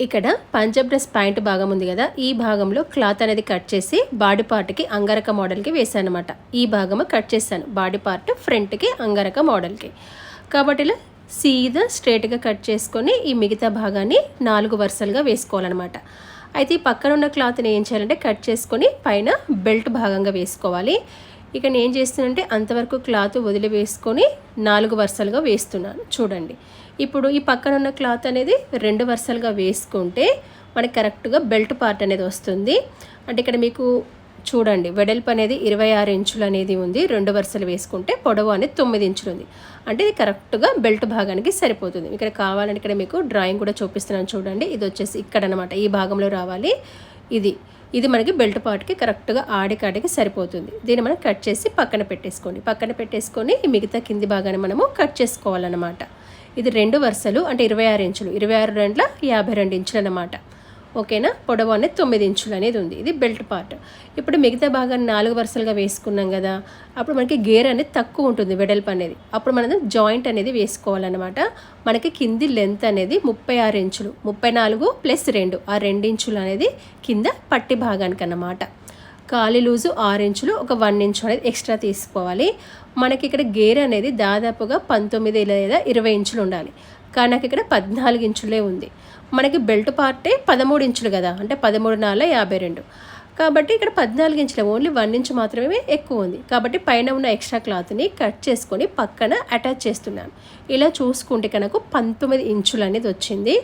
ఇక్కడ Punjab dress pant భాగం ఉంది కదా ఈ భాగంలో క్లాత్ అనేది కట్ చేసి బాడీ పార్ట్కి అంగరక మోడల్కి వేసాను అనమాట ఈ భాగము కట్ చేశాను బాడీ పార్ట్ ఫ్రంట్కి అంగరక మోడల్కి కాబట్టి ఇలా సీదా స్ట్రేట్గా కట్ చేసుకొని ఈ మిగతా భాగాన్ని నాలుగు వరుసలుగా వేసుకోవాలన్నమాట. అయితే ఈ పక్కన ఉన్న క్లాత్ని ఏం చేయాలంటే కట్ చేసుకొని పైన బెల్ట్ భాగంగా వేసుకోవాలి. ఇక నేను ఏం చేస్తున్నానంటే అంతవరకు క్లాత్ వదిలి వేసుకొని నాలుగు వరుసలుగా వేస్తున్నాను. చూడండి. ఇప్పుడు ఈ పక్కన ఉన్న క్లాత్ అనేది రెండు వరుసలుగా వేసుకుంటే మనకి కరెక్ట్గా బెల్ట్ పార్ట్ అనేది వస్తుంది. అంటే ఇక్కడ మీకు చూడండి. వెడల్పు అనేది ఇరవై ఆరు ఇంచులు అనేది ఉంది. రెండు వరుసలు వేసుకుంటే పొడవు అనేది తొమ్మిది ఇంచులు ఉంది. అంటే ఇది కరెక్ట్గా బెల్ట్ భాగానికి సరిపోతుంది. ఇక్కడ కావాలంటే ఇక్కడ మీకు డ్రాయింగ్ కూడా చూపిస్తున్నాను చూడండి. ఇది వచ్చేసి ఇక్కడ అనమాట ఈ భాగంలో రావాలి. ఇది. ఇది మనకి బెల్ట్ పార్ట్కి కరెక్ట్గా ఆడికాడికి సరిపోతుంది. దీన్ని మనం కట్ చేసి పక్కన పెట్టేసుకోండి. పక్కన పెట్టేసుకొని మిగతా కింది భాగాన్ని మనము కట్ చేసుకోవాలన్నమాట. ఇది రెండు వరుసలు అంటే ఇరవై ఆరు ఇంచులు. ఇరవై ఆరు రెండుల యాభై రెండు ఇంచులు అన్నమాట ఓకేనా? పొడవు అనేది తొమ్మిది ఇంచులు అనేది ఉంది. ఇది బెల్ట్ పార్ట్. ఇప్పుడు మిగతా భాగాన్ని నాలుగు వరుసలుగా వేసుకున్నాం కదా అప్పుడు మనకి గేర్ అనేది తక్కువ ఉంటుంది వెడల్పు అనేది. అప్పుడు మనం జాయింట్ అనేది వేసుకోవాలన్నమాట. మనకి కింది లెంత్ అనేది ముప్పై ఆరు ఇంచులు ముప్పై నాలుగు ప్లస్ రెండు. ఆ రెండు ఇంచులు అనేది కింద పట్టి భాగానికి అన్నమాట కాలి లూజు ఆరు ఇంచులు ఒక వన్ ఇంచు అనేది ఎక్స్ట్రా తీసుకోవాలి. మనకి ఇక్కడ గేర్ అనేది దాదాపుగా పంతొమ్మిది లేదా ఇరవై ఇంచులు ఉండాలి. కానీ నాకు ఇక్కడ పద్నాలుగు ఇంచులే ఉంది. మనకి బెల్ట్ పార్టే పదమూడు ఇంచులు కదా. అంటే పదమూడు నాలుగు యాభై రెండు. కాబట్టి ఇక్కడ పద్నాలుగు ఇంచుల ఓన్లీ వన్ ఇంచ్ మాత్రమే ఎక్కువ ఉంది. కాబట్టి పైన ఉన్న ఎక్స్ట్రా క్లాత్ని కట్ చేసుకొని పక్కన అటాచ్ చేస్తున్నాను. ఇలా చూసుకుంటే కనుక పంతొమ్మిది ఇంచులు అనేది వచ్చింది.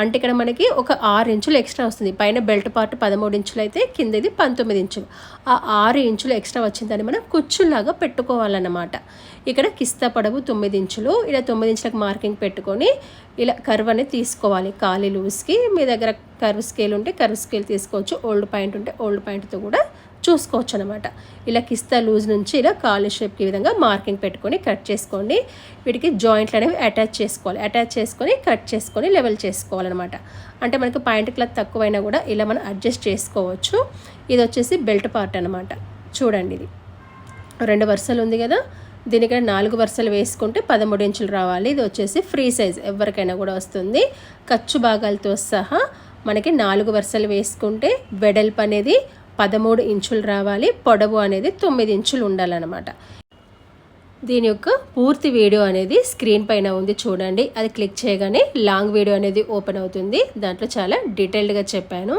అంటే ఇక్కడ మనకి ఒక ఆరు ఇంచులు ఎక్స్ట్రా వస్తుంది. పైన బెల్ట్ పార్ట్ పదమూడు ఇంచులు అయితే కిందది పంతొమ్మిది ఇంచులు. ఆ ఆరు ఇంచులు ఎక్స్ట్రా వచ్చిందని మనం కుచ్చుల్లాగా పెట్టుకోవాలన్నమాట. ఇక్కడ కిస్తా పొడవు తొమ్మిది ఇంచులు. ఇలా తొమ్మిది ఇంచులకు మార్కింగ్ పెట్టుకొని ఇలా కర్వ్ అనేది తీసుకోవాలి. ఖాళీ లూజ్కి మీ దగ్గర కర్వ్ స్కేల్ ఉంటే కర్వ్ స్కేల్ తీసుకోవచ్చు ఓల్డ్ పాయింట్ ఉంటే ఓల్డ్ పాయింట్తో కూడా చూసుకోవచ్చు అనమాట ఇలా కిస్తా లూజ్ నుంచి ఇలా కాలు షేప్కి విధంగా మార్కింగ్ పెట్టుకొని కట్ చేసుకోండి. వీటికి జాయింట్లు అనేవి అటాచ్ చేసుకోవాలి. అటాచ్ చేసుకొని కట్ చేసుకొని లెవెల్ చేసుకోవాలన్నమాట. అంటే మనకు పాయింట్ క్లాత్ తక్కువైనా కూడా ఇలా మనం అడ్జస్ట్ చేసుకోవచ్చు. ఇది వచ్చేసి బెల్ట్ పార్ట్ అనమాట చూడండి ఇది. రెండు వరుసలు ఉంది కదా. దీనికైనా నాలుగు వరుసలు వేసుకుంటే పదమూడు ఇంచులు రావాలి. ఇది వచ్చేసి ఫ్రీ సైజ్. ఎవరికైనా కూడా వస్తుంది. ఖర్చు భాగాలతో సహా మనకి నాలుగు వరుసలు వేసుకుంటే వెడల్పు అనేది పదమూడు ఇంచులు రావాలి పొడవు అనేది తొమ్మిది ఇంచులు ఉండాలన్నమాట. దీని యొక్క పూర్తి వీడియో అనేది స్క్రీన్ పైన ఉంది చూడండి. అది క్లిక్ చేయగానే లాంగ్ వీడియో అనేది ఓపెన్ అవుతుంది. దాంట్లో చాలా డీటెయిల్డ్గా చెప్పాను.